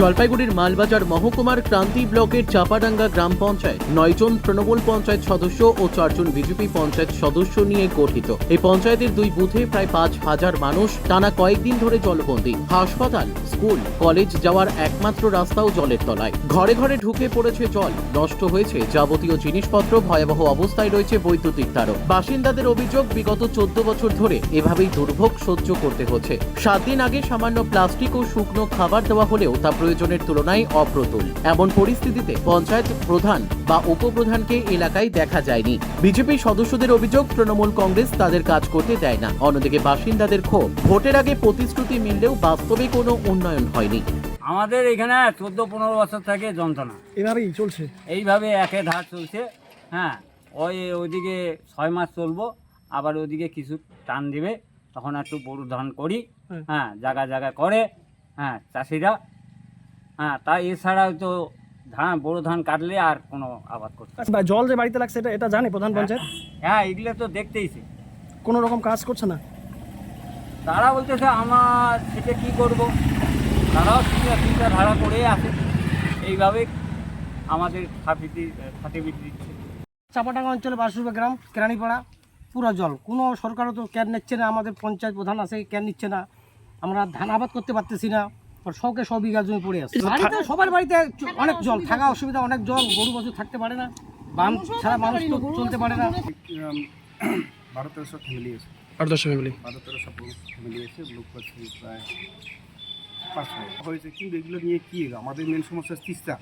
জলপাইগুড়ির মালবাজার মহকুমার ক্রান্তি ব্লকের চাপাডাঙ্গা গ্রাম পঞ্চায়েত নয়জন তৃণমূল পঞ্চায়েত সদস্য ও চারজন বিজেপি পঞ্চায়েত সদস্য নিয়ে গঠিত। এই পঞ্চায়েতের দুই বুথে প্রায় পাঁচ হাজার মানুষ টানা কয়েকদিন ধরে জলবন্দী। হাসপাতাল, স্কুল, কলেজ যাওয়ার একমাত্র রাস্তাও জলের তলায়। ঘরে ঘরে ঢুকে পড়েছে জল। নষ্ট হয়েছে যাবতীয় জিনিসপত্র, ভয়াবহ অবস্থায় রয়েছে বৈদ্যুতিক তারও। বাসিন্দাদের অভিযোগ, বিগত চোদ্দ বছর ধরে এভাবেই দুর্ভোগ সহ্য করতে হচ্ছে। সাত দিন আগে সামান্য প্লাস্টিক ও শুকনো খাবার দেওয়া হলেও তা প্রয়োজনের তুলনায় অপ্রতুল। এমন পরিস্থিতিতে পঞ্চায়েত প্রধান বা উপপ্রধানকে এলাকায় দেখা যায়নি। বিজেপি সদস্যদের অভিযোগ তৃণমূল কংগ্রেস তাদের কাজ করতে দেয় না। অন্যদিকে বাসিন্দাদের ক্ষোভ ভোটের আগে প্রতিশ্রুতি মিললেও বাস্তবে কোনো উন্নয়ন হয়নি। আমাদের এখানে চোদ্দ পনেরো বছর থেকে যন্ত্রণা। এভাবেই চলছে? এইভাবে একে ধার চলছে হ্যাঁ। ওই ওইদিকে ছয় মাস চলবো আবার ওইদিকে কিছু টান দিবে তখন একটু বড় ধান করি হ্যাঁ জায়গা জায়গা করে হ্যাঁ চাষিরা হ্যাঁ তা এছাড়াও তো ধান বড় ধান কাটলে আর কোনো আবাদ করতে বা জল যে বাড়িতে লাগছে এটা এটা জানে প্রধান পঞ্চায়েত? হ্যাঁ এগুলো তো দেখতেইছে। কোনো রকম কাজ করছে না? তারা বলতেছে আমার সেটা কি করব? তারাও চিন্তা ধারা করে আছে। এইভাবে আমাদের সার্টিফিকেট সার্টিফিকেট দিচ্ছে। চাপাডাঙ্গা অঞ্চলে বাসুবা গ্রাম কেরানিপাড়া পুরো জল। কোনো সরকারও তো ক্যান নিচ্ছে না। আমাদের পঞ্চায়েত প্রধান আছে ক্যান নিচ্ছে না। আমরা ধান আবাদ করতে পারতেছি না। শখে সব বিঘা জমি পড়ে আছে। বাড়িতে সবার বাড়িতে অনেক জল থাকা অসুবিধা অনেক জল গরু বছর থাকতে পারে না। বান ছাড়া মানুষ তো চলতে পারে না। বারো তেরোশো ফ্যামিলি আছে। আট দশ ফ্যামিলি বারো তেরোশো ফ্যামিলি আছে লোক পাচ্ছি প্রায় পাঁচশো হয়েছে কিন্তু এগুলো নিয়ে কী আমাদের মেন সমস্যা তিস্তা।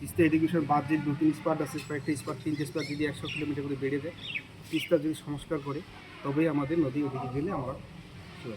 তিস্তা এডুকেশন বাদ যে নতুন স্পাট আছে কয়েকটা স্পাট তিনটে স্পাট যদি একশো কিলোমিটার করে বেড়ে যায় তিস্তা যদি সংস্কার করে তবেই আমাদের নদী ওদিকে গেলে আমরা চলে।